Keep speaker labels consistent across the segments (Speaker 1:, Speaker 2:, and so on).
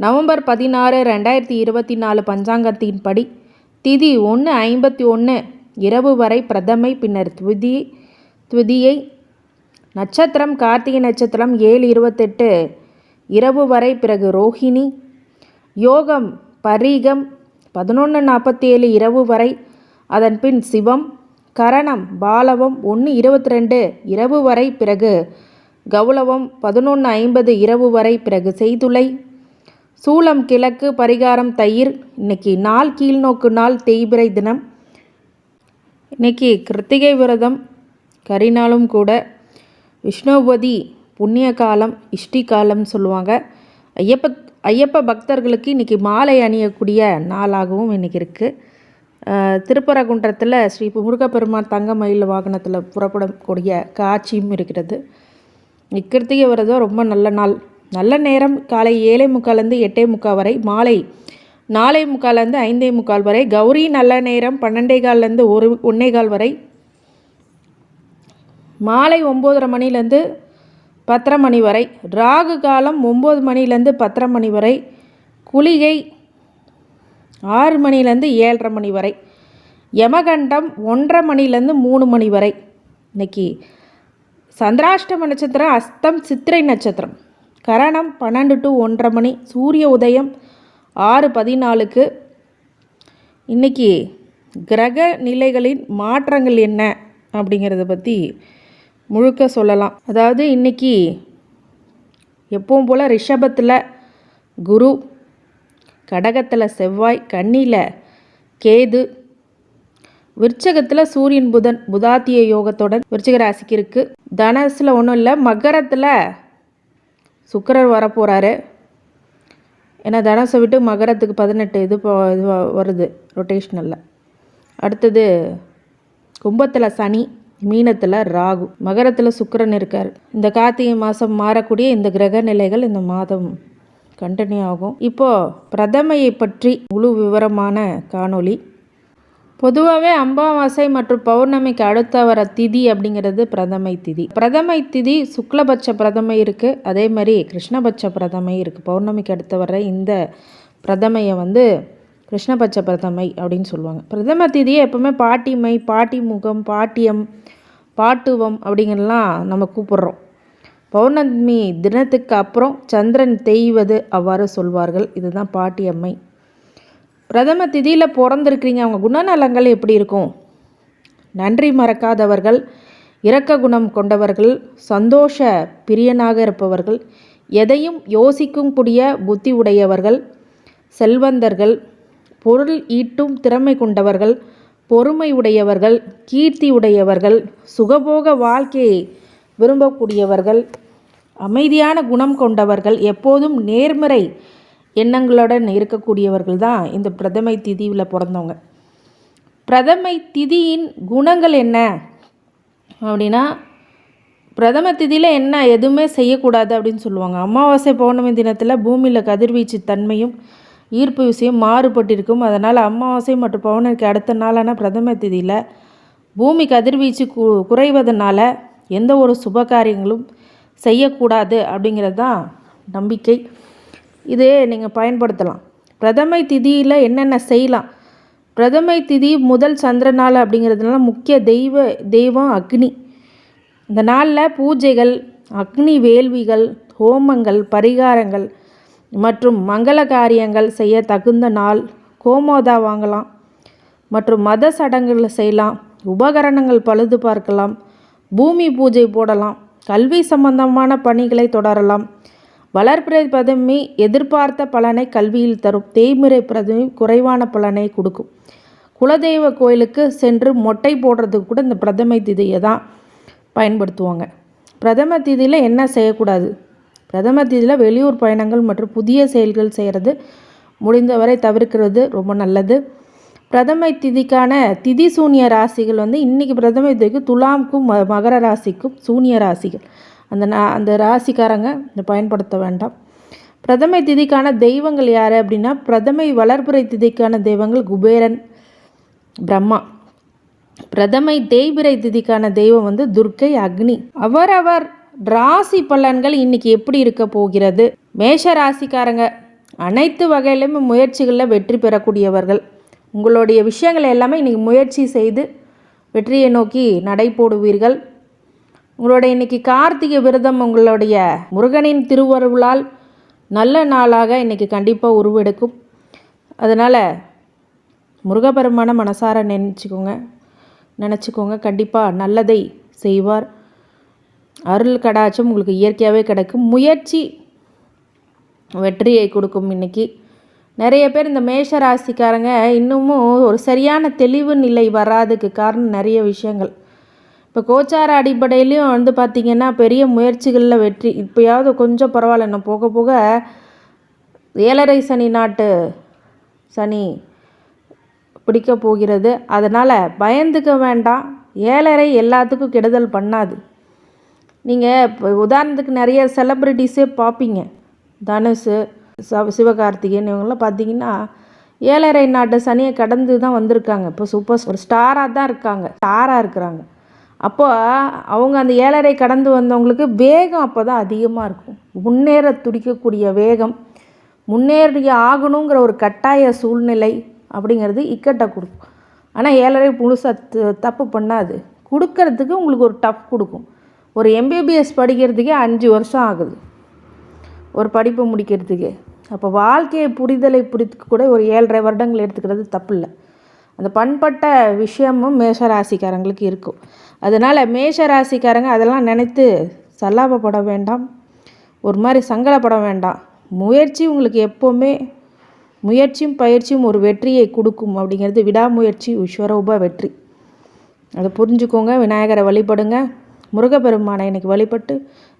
Speaker 1: November பதினாறு ரெண்டாயிரத்தி இருபத்தி நாலு பஞ்சாங்கத்தின்படி திதி ஒன்று ஐம்பத்தி ஒன்று இரவு வரை பிரதமை பின்னர் துதி துதியை நட்சத்திரம் கார்த்திகை நட்சத்திரம் ஏழு இருபத்தெட்டு இரவு வரை பிறகு ரோஹிணி யோகம் பரீகம் பதினொன்று நாற்பத்தி ஏழு இரவு வரை அதன் பின் சிவம் கரணம் பாலவம் ஒன்று இருபத்தி ரெண்டு இரவு வரை பிறகு கௌலவம் பதினொன்று ஐம்பது இரவு வரை பிறகு செய்துளை சூளம் கிழக்கு பரிகாரம் தயிர். இன்னைக்கு நாள் கீழ்நோக்கு நாள் தேய்பிரை தினம். இன்னைக்கு கிருத்திகை விரதம் கரிநாளும் கூட. விஷ்ணுபதி புண்ணிய காலம் இஷ்டி காலம் சொல்லுவாங்க. ஐயப்ப ஐயப்ப பக்தர்களுக்கு இன்றைக்கி மாலை அணியக்கூடிய நாளாகவும் இன்றைக்கி இருக்குது திருப்பரங்குன்றத்தில் ஸ்ரீ முருகப்பெருமான் தங்க மயில் வாகனத்தில் புறப்படக்கூடிய காட்சியும் இருக்கிறது. இக்கிருத்திகை விரதம் ரொம்ப நல்ல நாள். நல்ல நேரம் காலை ஏழை முக்கால்லேருந்து எட்டே முக்கால் வரை மாலை நாலே முக்கால்லேருந்து ஐந்தே முக்கால் வரை கௌரி நல்ல நேரம் பன்னெண்டே கால்லேருந்து ஒரு ஒன்றே கால் வரை மாலை ஒம்போதரை மணிலேருந்து பத்தரை மணி வரை ராகு காலம் ஒம்பது மணிலேருந்து பத்தரை மணி வரை குளிகை ஆறு மணிலேருந்து ஏழரை மணி வரை யமகண்டம் ஒன்றரை மணிலேருந்து மூணு மணி வரை. இன்னைக்கு சந்திராஷ்டம நட்சத்திரம் அஸ்தம் சித்திரை நட்சத்திரம். கரணம் பன்னெண்டு டு ஒன்றரை மணி சூரிய உதயம் ஆறு பதினாலுக்கு. இன்றைக்கி கிரக நிலைகளின் மாற்றங்கள் என்ன அப்படிங்கிறத பற்றி முழுக்க சொல்லலாம். அதாவது இன்றைக்கி எப்பவும் போல் ரிஷபத்தில் குரு கடகத்தில் செவ்வாய் கன்னியில் கேது விருச்சகத்தில் சூரியன் புதன் புதாத்திய யோகத்துடன் விருச்சிக ராசிக்கு இருக்குது தனசில் ஒன்றும் இல்லை மகரத்தில் சுக்கரர் வரப்போகிறாரு ஏன்னா தனசை விட்டு மகரத்துக்கு பதினெட்டு இது இது வருது ரொட்டேஷ்னலில் அடுத்தது கும்பத்தில் சனி மீனத்தில் ராகு. மகரத்தில் சுக்கரன் இருக்கார். இந்த கார்த்திகை மாதம் மாறக்கூடிய இந்த கிரக நிலைகள் இந்த மாதம் கண்டினியூ ஆகும். இப்போது பிரதமையை பற்றி முழு விவரமான காணொளி. பொதுவாகவே அம்பாவாசை மற்றும் பௌர்ணமிக்கு அடுத்த வர திதி அப்படிங்கிறது பிரதமை திதி. பிரதமை திதி சுக்லபட்ச பிரதமை இருக்குது அதே மாதிரி கிருஷ்ணபட்ச பிரதமை இருக்குது பௌர்ணமிக்கு அடுத்த வர இந்த பிரதமையை வந்து கிருஷ்ணபட்ச பிரதமை அப்படின்னு சொல்லுவாங்க. பிரதம திதியை எப்போவுமே பாட்டிமை பாட்டி முகம் பாட்டியம் பாட்டுவம் அப்படிங்கிறலாம் நம்ம கூப்பிட்றோம். பௌர்ணமி தினத்துக்கு அப்புறம் சந்திரன் தேய்வது அவ்வாறு சொல்வார்கள். இதுதான் பாட்டியம்மை. பிரதம திதியில் பிறந்திருக்கிறீங்க. அவங்க குணநலங்கள் எப்படி இருக்கும்? நன்றி மறக்காதவர்கள் இரக்க குணம் கொண்டவர்கள் சந்தோஷ பிரியனாக இருப்பவர்கள் எதையும் யோசிக்கும் கூடிய புத்தி உடையவர்கள் செல்வந்தர்கள் பொருள் ஈட்டும் திறமை கொண்டவர்கள் பொறுமை உடையவர்கள் கீர்த்தி உடையவர்கள் சுகபோக வாழ்க்கையை விரும்பக்கூடியவர்கள் அமைதியான குணம் கொண்டவர்கள் எப்போதும் நேர்மறை எண்ணங்களுடன் இருக்கக்கூடியவர்கள் தான் இந்த பிரதமை திதியில் பிறந்தவங்க. பிரதமை திதியின் குணங்கள் என்ன? அப்படின்னா பிரதம திதியில் என்ன எதுவுமே செய்யக்கூடாது அப்படின்னு சொல்லுவாங்க. அமாவாசை பௌர்ணமி தினத்தில் பூமியில் கதிர்வீச்சு தன்மையும் ஈர்ப்பு விஷயம் மாறுபட்டிருக்கும். அதனால் அமாவாசை மற்றும் பௌர்ணமிக்கு அடுத்த நாளான பிரதம திதியில் பூமி கதிர்வீச்சு கு குறைவதனால எந்த ஒரு சுப காரியங்களும் செய்யக்கூடாது அப்படிங்கிறது தான் நம்பிக்கை. இதே நீங்கள் பயன்படுத்தலாம். பிரதமை திதியில் என்னென்ன செய்யலாம்? பிரதமை திதி முதல் சந்திர நாள் அப்படிங்கிறதுனால முக்கிய தெய்வ தெய்வம் அக்னி. இந்த நாளில் பூஜைகள் அக்னி வேள்விகள் ஹோமங்கள் பரிகாரங்கள் மற்றும் மங்கள காரியங்கள் செய்ய தகுந்த நாள். கோமோதா வாங்கலாம். மற்றும் மத சடங்குகளை செய்யலாம். உபகரணங்கள் பழுது பார்க்கலாம். பூமி பூஜை போடலாம். கல்வி சம்பந்தமான பணிகளை தொடரலாம். வளர்பிறை பிரதமி எதிர்பார்த்த பலனை கல்வியில் தரும். தேய்முறை பிரதமி குறைவான பலனை கொடுக்கும். குலதெய்வ கோயிலுக்கு சென்று மொட்டை போடுறதுக்கு கூட இந்த பிரதமை திதியை தான் பயன்படுத்துவாங்க. பிரதம திதியில் என்ன செய்யக்கூடாது? பிரதம திதியில் வெளியூர் பயணங்கள் மற்றும் புதிய செயல்கள் செய்கிறது முடிந்தவரை தவிர்க்கிறது ரொம்ப நல்லது. பிரதமை திதிக்கான திதி சூனிய ராசிகள் வந்து இன்றைக்கி பிரதமை திதிக்கு துலாம்க்கும் ம மகர ராசிக்கும் சூனிய ராசிகள். அந்த நா- அந்த ராசிக்காரங்க இதை பயன்படுத்த வேண்டாம். பிரதமை திதிக்கான தெய்வங்கள் யார் அப்படின்னா பிரதமை வளர்ப்புரை திதிக்கான தெய்வங்கள் குபேரன் பிரம்மா. பிரதமை தேய்பிரை திதிக்கான தெய்வம் வந்து துர்க்கை அக்னி. அவரவர் ராசி பலன்கள் இன்னைக்கு எப்படி இருக்க போகிறது? மேஷ ராசிக்காரங்க அனைத்து வகையிலுமே முயற்சிகளில் வெற்றி பெறக்கூடியவர்கள். உங்களுடைய விஷயங்களை எல்லாமே இன்னைக்கு முயற்சி செய்து வெற்றியை நோக்கி நடை போடுவீர்கள். உங்களுடைய இன்றைக்கி கார்த்திகை விரதம் உங்களுடைய முருகனின் திருவருளால் நல்ல நாளாக இன்றைக்கி கண்டிப்பாக உருவெடுக்கும். அதனால் முருகபெருமான மனசார நினச்சிக்கோங்க. நினச்சிக்கோங்க கண்டிப்பாக நல்லதை செய்வார். அருள் கடாச்சும் உங்களுக்கு இயற்கையாகவே கிடைக்கும். முயற்சி வெற்றியை கொடுக்கும் இன்னைக்கு. நிறைய பேர் இந்த மேஷ ராசிக்காரங்க இன்னமும் ஒரு சரியான தெளிவு நிலை வராதுக்கு காரணம் நிறைய விஷயங்கள். இப்போ கோச்சார அடிப்படையிலையும் வந்து பார்த்திங்கன்னா பெரிய முயற்சிகளில் வெற்றி இப்போயாவது கொஞ்சம் பரவாயில்ல. நான் போக போக ஏழரை சனி நாட்டு சனி பிடிக்க போகிறது. அதனால் பயந்துக்க வேண்டாம். ஏழரை எல்லாத்துக்கும் கெடுதல் பண்ணாது. நீங்கள் இப்போ உதாரணத்துக்கு நிறைய செலப்ரிட்டிஸே பார்ப்பீங்க. தனுஷு ச சிவகார்த்திகேயன் இவங்கெல்லாம் பார்த்தீங்கன்னா ஏழரை நாட்டு சனியை கடந்து தான் வந்திருக்காங்க. இப்போ சூப்பர் ஒரு ஸ்டாராக தான் இருக்காங்க. ஸ்டாராக இருக்கிறாங்க. அப்போ அவங்க அந்த ஏழரை கடந்து வந்தவங்களுக்கு வேகம் அப்போ தான் அதிகமாக இருக்கும். முன்னேற துடிக்கக்கூடிய வேகம் முன்னேறிய ஆகணுங்கிற ஒரு கட்டாய சூழ்நிலை அப்படிங்கிறது இக்கட்டை கொடுக்கும். ஆனால் ஏழரை முழுசாக தப்பு பண்ணாது. கொடுக்கறதுக்கு உங்களுக்கு ஒரு டஃப் கொடுக்கும். ஒரு எம்பிபிஎஸ் படிக்கிறதுக்கே அஞ்சு வருஷம் ஆகுது. ஒரு படிப்பை முடிக்கிறதுக்கே. அப்போ வாழ்க்கையை புரிதலை புரித்து கூட ஒரு ஏழரை வருடங்கள் எடுத்துக்கிறது தப்பு இல்லை அந்த பண்பட்ட விஷயமும் மேஷராசிக்காரங்களுக்கு இருக்கும். அதனால் மேஷ ராசிக்காரங்க அதெல்லாம் நினைத்து சல்லாபப்பட வேண்டாம். ஒரு மாதிரி சங்கடப்பட வேண்டாம். முயற்சி உங்களுக்கு எப்போவுமே முயற்சியும் பயிற்சியும் ஒரு வெற்றியை கொடுக்கும் அப்படிங்கிறது விடாமுயற்சி விஸ்வரூப வெற்றி. அதை புரிஞ்சுக்கோங்க விநாயகரை வழிபடுங்க. முருகப்பெருமானை இன்றைக்கி வழிபட்டு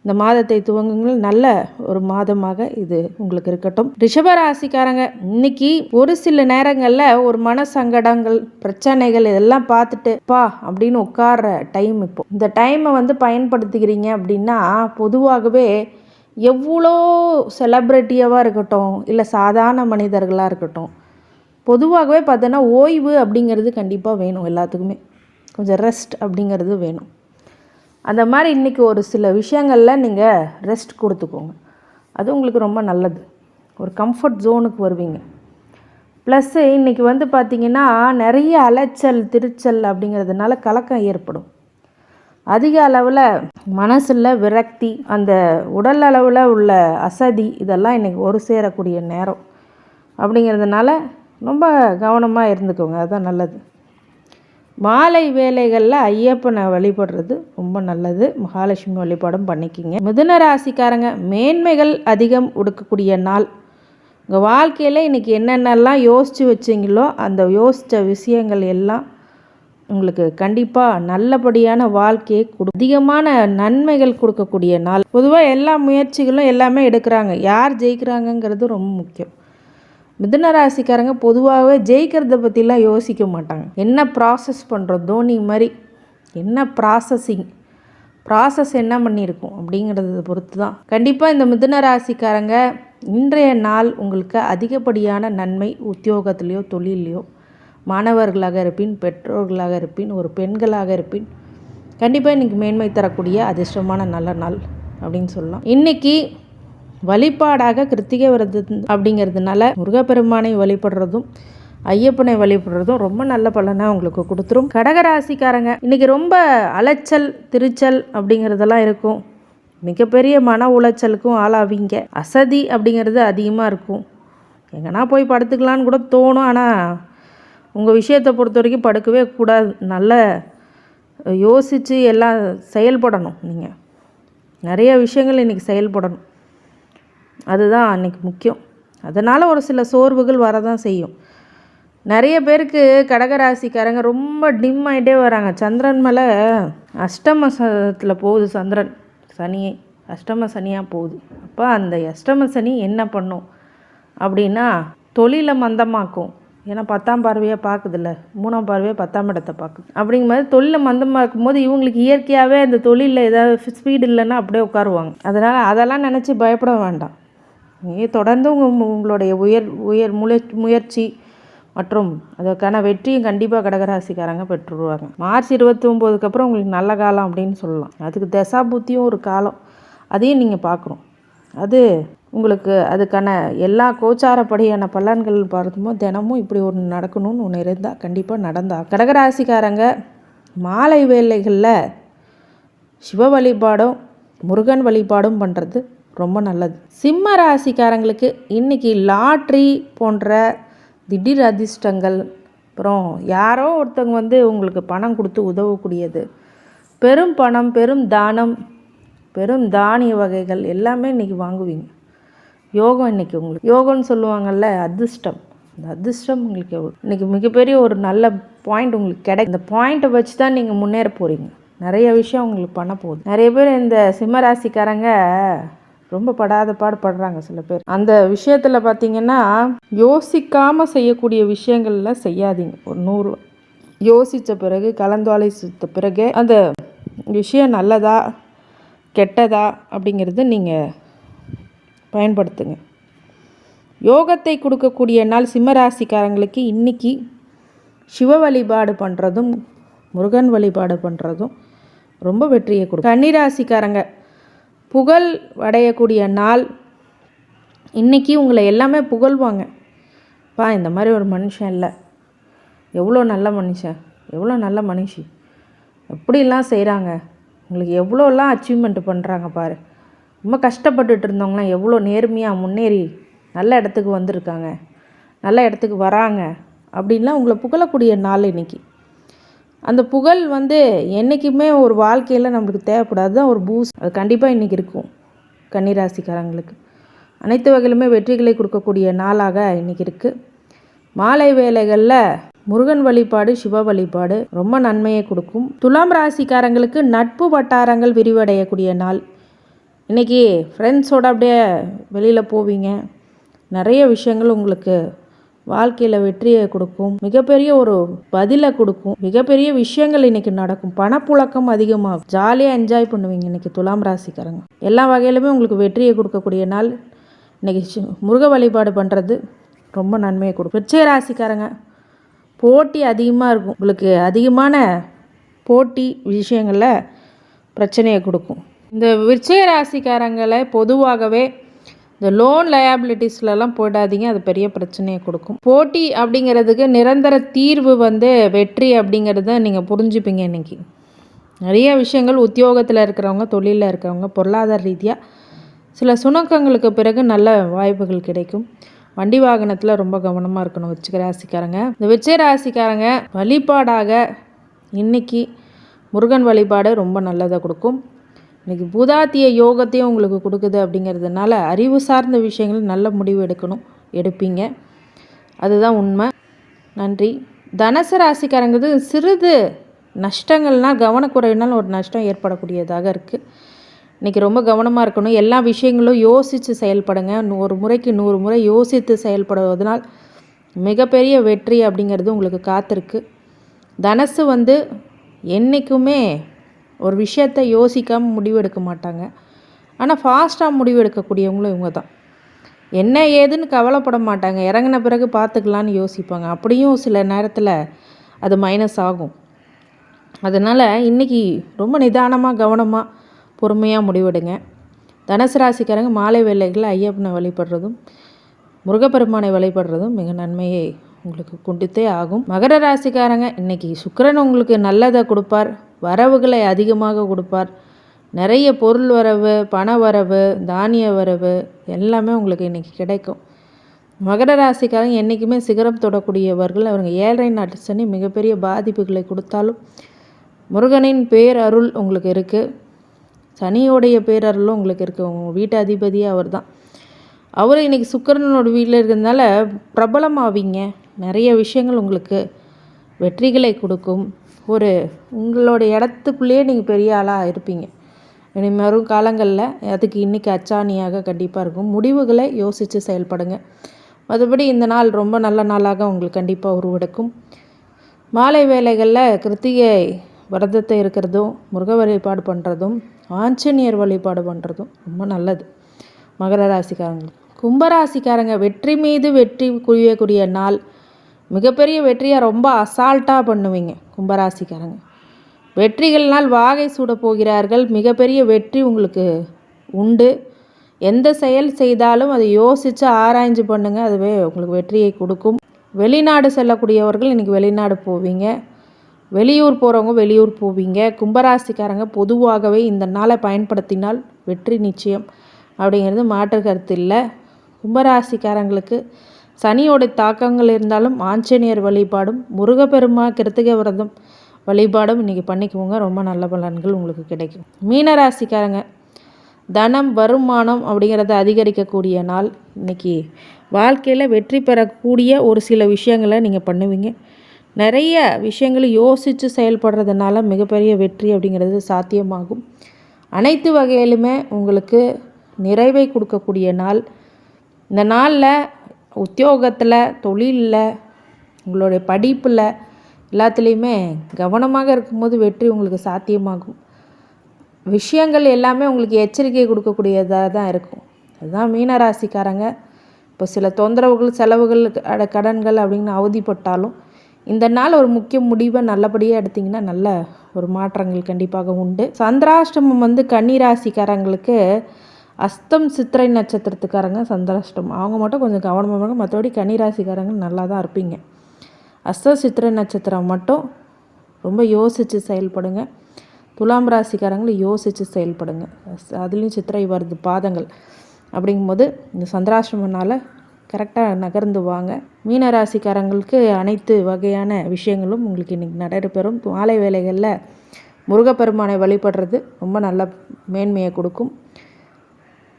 Speaker 1: இந்த மாதத்தை துவங்குங்கள். நல்ல ஒரு மாதமாக இது உங்களுக்கு இருக்கட்டும். ரிஷபராசிக்காரங்க இன்னைக்கு ஒரு சில நேரங்களில் ஒரு மன சங்கடங்கள் பிரச்சனைகள் இதெல்லாம் பார்த்துட்டு பா அப்படின்னு உட்கார்ற டைம் இப்போ. இந்த டைமை வந்து பயன்படுத்திக்கிறீங்க அப்படின்னா பொதுவாகவே எவ்வளோ செலப்ரிட்டியாவாக இருக்கட்டும் இல்லை சாதாரண மனிதர்களாக இருக்கட்டும் பொதுவாகவே பார்த்தோன்னா ஓய்வு அப்படிங்கிறது கண்டிப்பாக வேணும் எல்லாத்துக்குமே. கொஞ்சம் ரெஸ்ட் அப்படிங்கிறது வேணும். அந்த மாதிரி இன்றைக்கி ஒரு சில விஷயங்களில் நீங்கள் ரெஸ்ட் கொடுத்துக்கோங்க. அது உங்களுக்கு ரொம்ப நல்லது. ஒரு கம்ஃபர்ட் ஜோனுக்கு வருவீங்க. ப்ளஸ்ஸு இன்றைக்கி வந்து பார்த்திங்கன்னா நிறைய அலைச்சல் திருச்சல் அப்படிங்கிறதுனால கலக்கம் ஏற்படும். அதிக அளவில் மனசில் விரக்தி அந்த உடல் அளவில் உள்ள அசதி இதெல்லாம் இன்றைக்கி ஒரு சேரக்கூடிய நேரம். அப்படிங்கிறதுனால ரொம்ப கவனமாக இருந்துக்கோங்க. அதுதான் நல்லது. மாலை வேலைகளில் ஐயப்பனை வழிபடுறது ரொம்ப நல்லது. மகாலட்சுமி வழிபாடும் பண்ணிக்கிங்க. மிதுன ராசிக்காரங்க மேன்மைகள் அதிகம் உடுக்கக்கூடிய நாள். உங்கள் வாழ்க்கையில் இன்றைக்கி என்னென்னலாம் யோசித்து வச்சிங்களோ அந்த யோசித்த விஷயங்கள் எல்லாம் உங்களுக்கு கண்டிப்பாக நல்லபடியான வாழ்க்கையை கொடு அதிகமான நன்மைகள் கொடுக்கக்கூடிய நாள். பொதுவாக எல்லா முயற்சிகளும் எல்லாமே எடுக்கிறாங்க. யார் ஜெயிக்கிறாங்கங்கிறது ரொம்ப முக்கியம். மிதுன ராசிக்காரங்க பொதுவாகவே ஜெயிக்கிறத பற்றிலாம் யோசிக்க மாட்டாங்க. என்ன ப்ராசஸ் பண்ணுறோம் தோனி மாதிரி என்ன ப்ராசஸிங் ப்ராசஸ் என்ன பண்ணியிருக்கோம்? அப்படிங்கிறத பொறுத்து தான் கண்டிப்பாக இந்த மிதுன ராசிக்காரங்க இன்றைய நாள் உங்களுக்கு அதிகப்படியான நன்மை உத்தியோகத்திலையோ தொழிலையோ மாணவர்களாக இருப்பின் பெற்றோர்களாக இருப்பின் ஒரு பெண்களாக இருப்பின் கண்டிப்பாக இன்றைக்கி மேன்மை தரக்கூடிய அதிர்ஷ்டமான நல்ல நாள் அப்படின்னு சொல்லலாம். இன்றைக்கி வழிபாடாக கிருத்திகை விரதம் அப்படிங்கிறதுனால முருகப்பெருமானை வழிபடுறதும் ஐயப்பனை வழிபடுறதும் ரொம்ப நல்ல பலனை உங்களுக்கு கொடுத்துரும். கடகராசிக்காரங்க இன்றைக்கி ரொம்ப அலைச்சல் திருச்சல் அப்படிங்கிறதெல்லாம் இருக்கும். மிகப்பெரிய மன உளைச்சலுக்கும் ஆளாவீங்க. அசதி அப்படிங்கிறது அதிகமாக இருக்கும். எங்கன்னா போய் படுத்துக்கலான்னு கூட தோணும். ஆனால் உங்கள் விஷயத்தை பொறுத்த வரைக்கும் படுக்கவே கூடாது. நல்ல யோசித்து எல்லாம் செயல்படணும் நீங்கள் நிறைய விஷயங்கள் இன்றைக்கி செயல்படணும். அதுதான் அன்றைக்கி முக்கியம். அதனால் ஒரு சில சோர்வுகள் வரதான் செய்யும். நிறைய பேருக்கு கடகராசிக்காரங்க ரொம்ப டிம் ஆகிட்டே வராங்க. சந்திரன் மேலே அஷ்டமசத்தில் போகுது சந்திரன். சனியே அஷ்டம சனியாக போகுது. அப்போ அந்த அஷ்டம சனி என்ன பண்ணும்? அப்படின்னா தொழிலை மந்தமாக்கும். ஏன்னா பத்தாம் பார்வையாக பார்க்குதுல்ல. மூணாம் பார்வையாக பத்தாம் இடத்தை பார்க்குது. அப்படிங்கும் போது தொழிலை மந்தமாக்கும் போது இவங்களுக்கு இயற்கையாகவே அந்த தொழிலில் ஏதாவது ஸ்பீடு இல்லைன்னா அப்படியே உட்காருவாங்க. அதனால் அதெல்லாம் நினச்சி பயப்பட வேண்டாம். நீங்கள் தொடர்ந்து உங்கள் உங்களுடைய உயர் உயர் முய முயற்சி மற்றும் அதற்கான வெற்றியும் கண்டிப்பாக கடகராசிக்காரங்க பெற்றுருவாங்க. மார்ச் இருபத்தி ஒம்போதுக்கு அப்புறம் உங்களுக்கு நல்ல காலம் அப்படின்னு சொல்லலாம். அதுக்கு தசா புத்தியும் ஒரு காலம். அதையும் நீங்கள் பார்க்கணும். அது உங்களுக்கு அதுக்கான எல்லா கோச்சாரப்படியான பலன்கள் பார்க்கும்போது தினமும் இப்படி ஒன்று நடக்கணும்னு ஒன்று இருந்தால் கண்டிப்பாக நடந்தா கடகராசிக்காரங்க மாலை வேலைகளில் சிவ வழிபாடும் முருகன் வழிபாடும் பண்ணுறது ரொம்ப நல்லது. சிம்ம ராசிக்காரங்களுக்கு இன்றைக்கி லாட்ரி போன்ற திடீர் அதிர்ஷ்டங்கள் அப்புறம் யாரோ ஒருத்தவங்க வந்து உங்களுக்கு பணம் கொடுத்து உதவக்கூடியது. பெரும் பணம் பெரும் தானம் பெரும் தானிய வகைகள் எல்லாமே இன்றைக்கி வாங்குவீங்க. யோகம் இன்றைக்கி உங்களுக்கு யோகம்னு சொல்லுவாங்கள்ல அதிர்ஷ்டம். அந்த அதிர்ஷ்டம் உங்களுக்கு இன்றைக்கி மிகப்பெரிய ஒரு நல்ல பாயிண்ட் உங்களுக்கு கிடைக்கும் இந்த பாயிண்ட்டை வச்சு தான் நீங்கள் முன்னேற போகிறீங்க நிறைய விஷயம் உங்களுக்கு பண்ண போகுது. நிறைய பேர் இந்த சிம்மராசிக்காரங்க ரொம்ப படாத பாடு படுறாங்க சில பேர். அந்த விஷயத்தில் பார்த்தீங்கன்னா யோசிக்காமல் செய்யக்கூடிய விஷயங்கள்லாம் செய்யாதீங்க. ஒரு நூறு யோசித்த பிறகு கலந்தாலோசித்த பிறகு அந்த விஷயம் நல்லதா கெட்டதா அப்படிங்கிறது நீங்கள் பயன்படுத்துங்க. யோகத்தை கொடுக்கக்கூடிய நாள் சிம்மராசிக்காரங்களுக்கு இன்றைக்கி சிவ வழிபாடு பண்ணுறதும் முருகன் வழிபாடு பண்ணுறதும் ரொம்ப வெற்றியை கொடுக்கும். கன்னிராசிக்காரங்க புகழ் அடையக்கூடிய நாள். இன்றைக்கி உங்களை எல்லாமே புகழ்வாங்க. பா இந்த மாதிரி ஒரு மனுஷன் இல்லை. எவ்வளோ நல்ல மனுஷன். எவ்வளோ நல்ல மனுஷி. எப்படிலாம் செய்கிறாங்க உங்களுக்கு எவ்வளோலாம் அச்சீவ்மெண்ட் பண்ணுறாங்க பாரு. ரொம்ப கஷ்டப்பட்டுட்டு இருந்தவங்களாம் எவ்வளோ நேர்மையாக முன்னேறி நல்ல இடத்துக்கு வந்திருக்காங்க. நல்ல இடத்துக்கு வராங்க. அப்படின்லாம் உங்களை புகழக்கூடிய நாள் இன்றைக்கி அந்த புகழ் வந்து என்றைக்குமே ஒரு வாழ்க்கையில் நம்மளுக்கு தேவைப்படாது. தான் ஒரு பூஸ்ட் அது கண்டிப்பாக இன்றைக்கி இருக்கும். கன்னிராசிக்காரங்களுக்கு. அனைத்து வகையிலுமே வெற்றிகளை கொடுக்கக்கூடிய நாளாக இன்றைக்கி இருக்குது மாலை வேலைகளில் முருகன் வழிபாடு சிவ வழிபாடு ரொம்ப நன்மையை கொடுக்கும். துலாம் ராசிக்காரங்களுக்கு நட்பு வட்டாரங்கள் விரிவடையக்கூடிய நாள். இன்றைக்கி ஃப்ரெண்ட்ஸோடு அப்படியே வெளியில் போவீங்க. நிறைய விஷயங்கள் உங்களுக்கு வாழ்க்கையில் வெற்றியை கொடுக்கும் மிகப்பெரிய ஒரு பதிலை கொடுக்கும் மிகப்பெரிய விஷயங்கள் இன்றைக்கி நடக்கும். பணப்புழக்கம் அதிகமாகும். ஜாலியாக என்ஜாய் பண்ணுவீங்க இன்னைக்கு துலாம் ராசிக்காரங்க. எல்லா வகையிலுமே உங்களுக்கு வெற்றியை கொடுக்கக்கூடிய நாள். இன்னைக்கு முருக வழிபாடு பண்ணுறது ரொம்ப நன்மையை கொடுக்கும். விருச்சிக ராசிக்காரங்க போட்டி அதிகமாக இருக்கும். உங்களுக்கு அதிகமான போட்டி விஷயங்களில் பிரச்சனையை கொடுக்கும். இந்த விருச்சிக ராசிக்காரங்களை பொதுவாகவே இந்த லோன் லயபிலிட்டிஸ்லலாம் போடாதீங்க அது பெரிய பிரச்சனையை கொடுக்கும். போட்டி அப்படிங்கிறதுக்கு நிரந்தர தீர்வு வந்து வெற்றி அப்படிங்கிறத நீங்கள் புரிஞ்சுப்பீங்க இன்றைக்கி நிறைய விஷயங்கள் உத்தியோகத்தில் இருக்கிறவங்க தொழிலில் இருக்கிறவங்க பொருளாதார ரீதியாக சில சுணக்கங்களுக்கு பிறகு நல்ல வாய்ப்புகள் கிடைக்கும். வண்டி வாகனத்தில் ரொம்ப கவனமாக இருக்கணும் விருச்சிக ராசிக்காரங்க. இந்த விருச்சிக ராசிக்காரங்க வழிபாடாக இன்றைக்கி முருகன் வழிபாடு ரொம்ப நல்லதை கொடுக்கும். இன்றைக்கி பூதாத்திய யோகத்தையும் உங்களுக்கு கொடுக்குது அப்படிங்கிறதுனால அறிவு சார்ந்த விஷயங்கள் நல்ல முடிவு எடுக்கணும் எடுப்பீங்க. அதுதான் உண்மை. நன்றி. தனுசு ராசிக்காரங்கிறது சிறிது நஷ்டங்கள்னால் கவனக்குறைவினால் ஒரு நஷ்டம் ஏற்படக்கூடியதாக இருக்குது இன்றைக்கி ரொம்ப கவனமாக இருக்கணும். எல்லா விஷயங்களும் யோசித்து செயல்படுங்க. ஒரு முறைக்கு நூறு முறை யோசித்து செயல்படுவதனால் மிகப்பெரிய வெற்றி அப்படிங்கிறது உங்களுக்கு காத்திருக்கு. தனசு வந்து என்றைக்குமே ஒரு விஷயத்தை யோசிக்காமல் முடிவெடுக்க மாட்டாங்க. ஆனால் ஃபாஸ்ட்டாக முடிவெடுக்கக்கூடியவங்களும் இவங்க தான் என்ன ஏதுன்னு கவலைப்பட மாட்டாங்க. இறங்கின பிறகு பார்த்துக்கலான்னு யோசிப்பாங்க. அப்படியும் சில நேரத்தில் அது மைனஸ் ஆகும். அதனால் இன்றைக்கி ரொம்ப நிதானமாக கவனமாக பொறுமையாக முடிவெடுங்க. தனுசு ராசிக்காரங்க மாலை வேலைகளில் ஐயப்பனை வழிபடுறதும் முருகப்பெருமானை வழிபடுறதும் மிக நன்மையை உங்களுக்கு கொண்டுத்தே ஆகும். மகர ராசிக்காரங்க இன்றைக்கி சுக்கரன் உங்களுக்கு நல்லதை கொடுப்பார். வரவுகளை அதிகமாக கொடுப்பார். நிறைய பொருள் வரவு பண வரவு தானிய வரவு எல்லாமே உங்களுக்கு இன்றைக்கி கிடைக்கும். மகர ராசிக்காரங்க என்றைக்குமே சிகரம் தொடக்கூடியவர்கள். அவங்க ஏழரை நாட்டு சனி மிகப்பெரிய பாதிப்புகளை கொடுத்தாலும் முருகனின் பேரருள் உங்களுக்கு இருக்குது சனியோடைய பேரருளும் உங்களுக்கு இருக்குது உங்கள் வீட்டு அதிபதியே அவர் தான். அவர் இன்றைக்கி சுக்கரனோட வீட்டில் இருக்கிறதுனால பிரபலமாவீங்க. நிறைய விஷயங்கள் உங்களுக்கு வெற்றிகளை கொடுக்கும். ஒரு உங்களோட இடத்துக்குள்ளேயே நீங்கள் பெரிய ஆளாக இருப்பீங்க. இனி வரும் காலங்களில் அதுக்கு இன்றைக்கி அச்சாணியாக கண்டிப்பாக இருக்கும். முடிவுகளை யோசித்து செயல்படுங்க. மற்றபடி இந்த நாள் ரொம்ப நல்ல நாளாக உங்களுக்கு கண்டிப்பாக உருவெடுக்கும். மாலை வேலைகளில் கிருத்திகை விரதத்தை இருக்கிறதும் முருக வழிபாடு பண்ணுறதும் ஆஞ்சநேயர் வழிபாடு பண்ணுறதும் ரொம்ப நல்லது. மகர ராசிக்காரங்களுக்கு. கும்பராசிக்காரங்க வெற்றி மீது வெற்றி குவியக்கூடிய நாள். மிகப்பெரிய வெற்றியை ரொம்ப அசால்ட்டாக பண்ணுவீங்க கும்பராசிக்காரங்க. வெற்றிகள்னால் வாகை சூட போகிறார்கள் மிகப்பெரிய வெற்றி உங்களுக்கு உண்டு. எந்த செயல் செய்தாலும் அதை யோசித்து ஆராய்ஞ்சு பண்ணுங்கள் அதுவே உங்களுக்கு வெற்றியை கொடுக்கும். வெளிநாடு செல்லக்கூடியவர்கள் இன்றைக்கி வெளிநாடு போவீங்க. வெளியூர் போகிறவங்க வெளியூர் போவீங்க. கும்பராசிக்காரங்க பொதுவாகவே இந்த நாளை பயன்படுத்தினால் வெற்றி நிச்சயம். அப்படிங்கிறது மாற்று கருத்து இல்லை. கும்பராசிக்காரங்களுக்கு சனியோட தாக்கங்கள் இருந்தாலும் ஆஞ்சநேயர் வழிபாடும் முருகப்பெருமா கிருத்திக விரதம் வழிபாடும் இன்றைக்கி பண்ணிக்குவோங்க. ரொம்ப நல்ல பலன்கள் உங்களுக்கு கிடைக்கும். மீனராசிக்காரங்க தனம் வருமானம் அப்படிங்கிறத அதிகரிக்கக்கூடிய நாள் இன்றைக்கி வாழ்க்கையில் வெற்றி பெறக்கூடிய ஒரு சில விஷயங்களை நீங்கள் பண்ணுவீங்க. நிறைய விஷயங்களை யோசித்து செயல்படுறதுனால மிகப்பெரிய வெற்றி அப்படிங்கிறது சாத்தியமாகும். அனைத்து வகையிலுமே உங்களுக்கு நிறைவை கொடுக்கக்கூடிய நாள். இந்த நாளில் உத்தியோகத்தில் தொழிலில் உங்களுடைய படிப்பில் எல்லாத்துலேயுமே கவனமாக இருக்கும்போது வெற்றி உங்களுக்கு சாத்தியமாகும். விஷயங்கள் எல்லாமே உங்களுக்கு எச்சரிக்கை கொடுக்கக்கூடியதாக தான் இருக்கும். அதுதான் மீனராசிக்காரங்க. இப்போ சில தொந்தரவுகள் செலவுகள் கடன்கள் அப்படின்னு அவதிப்பட்டாலும் இந்த நாள் ஒரு முக்கிய முடிவை நல்லபடியாக எடுத்திங்கன்னா நல்ல ஒரு மாற்றங்கள் கண்டிப்பாக உண்டு. சந்திராஷ்டமம் வந்து கன்னிராசிக்காரங்களுக்கு அஸ்தம் சித்திரை நட்சத்திரத்துக்காரங்க சந்திராஷ்டம் அவங்க மட்டும் கொஞ்சம் கவனமாக மற்றபடி கன்னிராசிக்காரங்க நல்லா தான் இருப்பீங்க. அஸ்த சித்திரை நட்சத்திரம் மட்டும் ரொம்ப யோசித்து செயல்படுங்க. துலாம் ராசிக்காரங்களும் யோசித்து செயல்படுங்க. அதுலேயும் சித்திரை வருது பாதங்கள். அப்படிங்கும்போது இந்த சந்திராசிரமனால் கரெக்டாக நகர்ந்து வாங்க. மீன ராசிக்காரங்களுக்கு அனைத்து வகையான விஷயங்களும் உங்களுக்கு இன்றைக்கி நடைபெறும். மாலை வேலைகளில் முருகப்பெருமானை வழிபடுறது ரொம்ப நல்ல மேன்மையை கொடுக்கும்.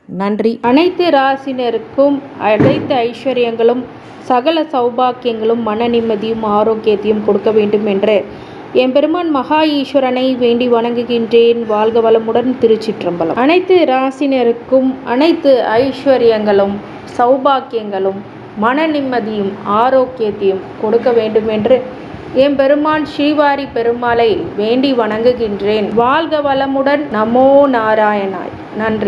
Speaker 1: நன்றி.
Speaker 2: அனைத்து ராசினருக்கும் அனைத்து ஐஸ்வர்யங்களும் சகல சௌபாக்கியங்களும் மன நிம்மதியும் ஆரோக்கியத்தையும் கொடுக்க வேண்டும் என்று எம்பெருமான் மகா ஈஸ்வரனை வேண்டி வணங்குகின்றேன். வாழ்க வளமுடன் திருச்சிற்றம்பலம். அனைத்து ராசினருக்கும் அனைத்து ஐஸ்வர்யங்களும் சௌபாக்கியங்களும் மன நிம்மதியும் ஆரோக்கியத்தையும் கொடுக்க வேண்டும் என்று என் பெருமான் ஸ்ரீவாரி பெருமாளை வேண்டி வணங்குகின்றேன். வாழ்க வளமுடன். நமோ நாராயணாய். நன்றி.